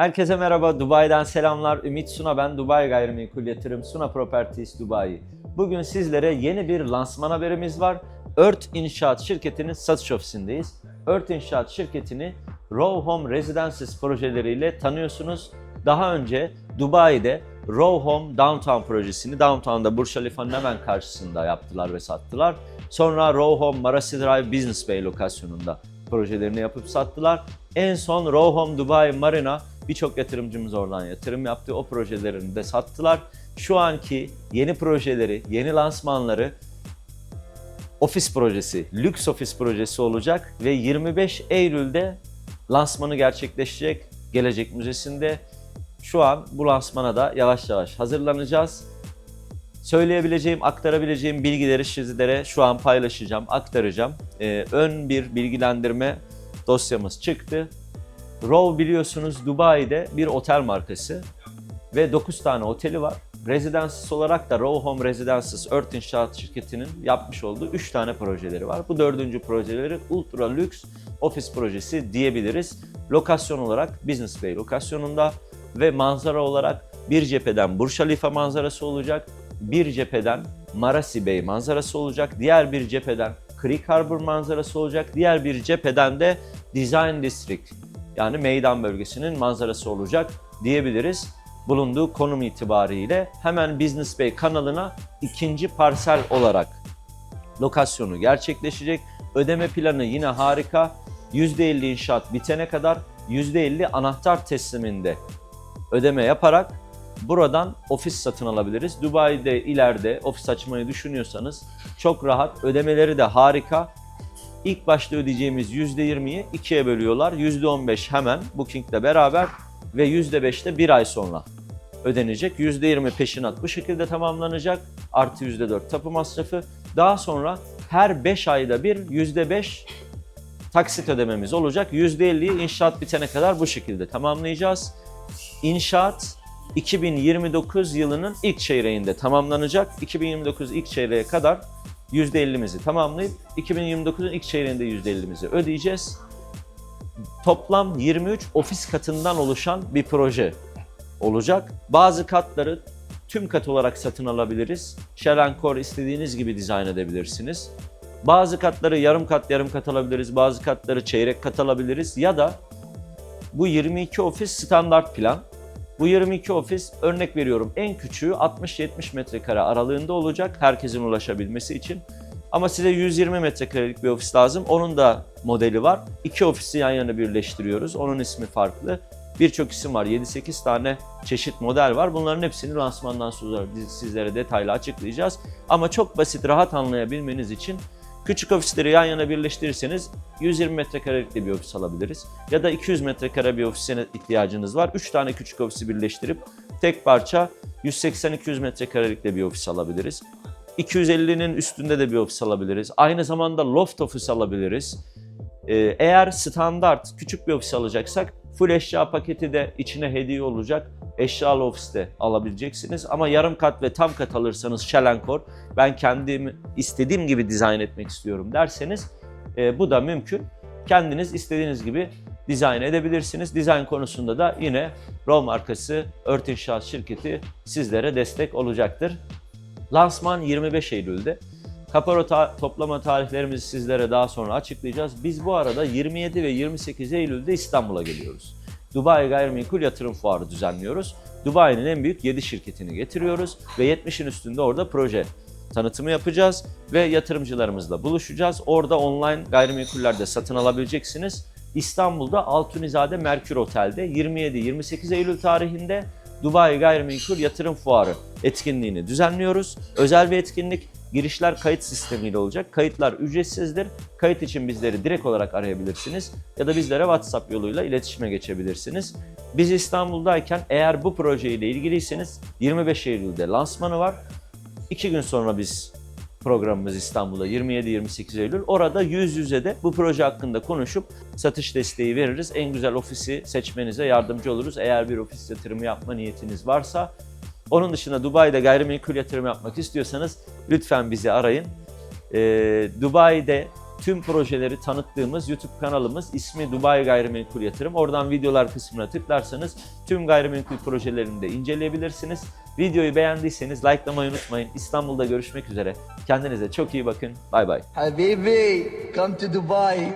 Herkese merhaba, Dubai'den selamlar. Ümit Suna ben, Dubai Gayrimenkul Yatırım, Suna Properties Dubai. Bugün sizlere yeni bir lansman haberimiz var. Ört İnşaat şirketinin satış ofisindeyiz. Ört İnşaat şirketini Row Home Residences projeleriyle tanıyorsunuz. Daha önce Dubai'de Row Home Downtown projesini Downtown'da Burj Khalifa'nın hemen karşısında yaptılar ve sattılar. Sonra Row Home Marasi Drive Business Bay lokasyonunda projelerini yapıp sattılar. En son Row Home Dubai Marina birçok yatırımcımız oradan yatırım yaptı. O projelerini de sattılar. Şu anki yeni projeleri, yeni lansmanları ofis projesi, lüks ofis projesi olacak ve 25 Eylül'de lansmanı gerçekleşecek Gelecek Müzesi'nde. Şu an bu lansmana da yavaş yavaş hazırlanacağız. Söyleyebileceğim, aktarabileceğim bilgileri sizlere şu an paylaşacağım, aktaracağım. Ee, ön bir bilgilendirme dosyamız çıktı. Row biliyorsunuz Dubai'de bir otel markası ve 9 tane oteli var. Residences olarak da Row Home Residences Earth İnşaat şirketinin yapmış olduğu 3 tane projeleri var. Bu dördüncü projeleri ultra lüks ofis projesi diyebiliriz. Lokasyon olarak Business Bay lokasyonunda ve manzara olarak bir cepheden Burj Khalifa manzarası olacak, bir cepheden Marasi Bay manzarası olacak, diğer bir cepheden Creek Harbor manzarası olacak, diğer bir cepheden de Design District yani meydan bölgesinin manzarası olacak diyebiliriz. Bulunduğu konum itibariyle hemen Business Bay kanalına ikinci parsel olarak lokasyonu gerçekleşecek. Ödeme planı yine harika. %50 inşaat bitene kadar %50 anahtar tesliminde ödeme yaparak buradan ofis satın alabiliriz. Dubai'de ileride ofis açmayı düşünüyorsanız çok rahat. Ödemeleri de harika. İlk başta ödeyeceğimiz %20'yi ikiye bölüyorlar. %15 hemen Booking'le beraber ve %5 de bir ay sonra ödenecek. %20 peşinat bu şekilde tamamlanacak. Artı %4 tapu masrafı. Daha sonra her 5 ayda bir %5 taksit ödememiz olacak. %50'yi inşaat bitene kadar bu şekilde tamamlayacağız. İnşaat 2029 yılının ilk çeyreğinde tamamlanacak. 2029 ilk çeyreğe kadar %50'mizi tamamlayıp 2029'un ilk çeyreğinde %50'mizi ödeyeceğiz. Toplam 23 ofis katından oluşan bir proje olacak. Bazı katları tüm kat olarak satın alabiliriz. Şerenkor istediğiniz gibi dizayn edebilirsiniz. Bazı katları yarım kat yarım kat alabiliriz. Bazı katları çeyrek kat alabiliriz. Ya da bu 22 ofis standart plan. Bu 22 ofis örnek veriyorum en küçüğü 60-70 metrekare aralığında olacak herkesin ulaşabilmesi için. Ama size 120 metrekarelik bir ofis lazım. Onun da modeli var. İki ofisi yan yana birleştiriyoruz. Onun ismi farklı. Birçok isim var. 7-8 tane çeşit model var. Bunların hepsini lansmandan sonra sizlere detaylı açıklayacağız. Ama çok basit, rahat anlayabilmeniz için Küçük ofisleri yan yana birleştirirseniz 120 metrekarelik bir ofis alabiliriz. Ya da 200 metrekare bir ofise ihtiyacınız var. 3 tane küçük ofisi birleştirip tek parça 180-200 metrekarelik bir ofis alabiliriz. 250'nin üstünde de bir ofis alabiliriz. Aynı zamanda loft ofis alabiliriz. Ee, Eğer standart küçük bir ofis alacaksak full eşya paketi de içine hediye olacak. Eşyalı ofiste alabileceksiniz ama yarım kat ve tam kat alırsanız Şelenkor ben kendimi istediğim gibi dizayn etmek istiyorum derseniz e, bu da mümkün. Kendiniz istediğiniz gibi dizayn edebilirsiniz. Dizayn konusunda da yine Rol markası Ört İnşaat şirketi sizlere destek olacaktır. Lansman 25 Eylül'de. Kaparo ta- toplama tarihlerimizi sizlere daha sonra açıklayacağız. Biz bu arada 27 ve 28 Eylül'de İstanbul'a geliyoruz. Dubai Gayrimenkul Yatırım Fuarı düzenliyoruz. Dubai'nin en büyük 7 şirketini getiriyoruz ve 70'in üstünde orada proje tanıtımı yapacağız ve yatırımcılarımızla buluşacağız. Orada online gayrimenkullerde satın alabileceksiniz. İstanbul'da Altunizade Merkür Otel'de 27-28 Eylül tarihinde Dubai Gayrimenkul Yatırım Fuarı etkinliğini düzenliyoruz. Özel bir etkinlik. Girişler kayıt sistemiyle olacak. Kayıtlar ücretsizdir. Kayıt için bizleri direkt olarak arayabilirsiniz ya da bizlere WhatsApp yoluyla iletişime geçebilirsiniz. Biz İstanbul'dayken eğer bu projeyle ilgiliyseniz 25 Eylül'de lansmanı var. İki gün sonra biz programımız İstanbul'da 27-28 Eylül. Orada yüz yüze de bu proje hakkında konuşup satış desteği veririz. En güzel ofisi seçmenize yardımcı oluruz. Eğer bir ofis yatırımı yapma niyetiniz varsa. Onun dışında Dubai'de gayrimenkul yatırım yapmak istiyorsanız lütfen bizi arayın. Ee, Dubai'de tüm projeleri tanıttığımız YouTube kanalımız ismi Dubai Gayrimenkul Yatırım. Oradan videolar kısmına tıklarsanız tüm gayrimenkul projelerini de inceleyebilirsiniz. Videoyu beğendiyseniz likelamayı unutmayın. İstanbul'da görüşmek üzere. Kendinize çok iyi bakın. Bay bay. Habibi, come to Dubai.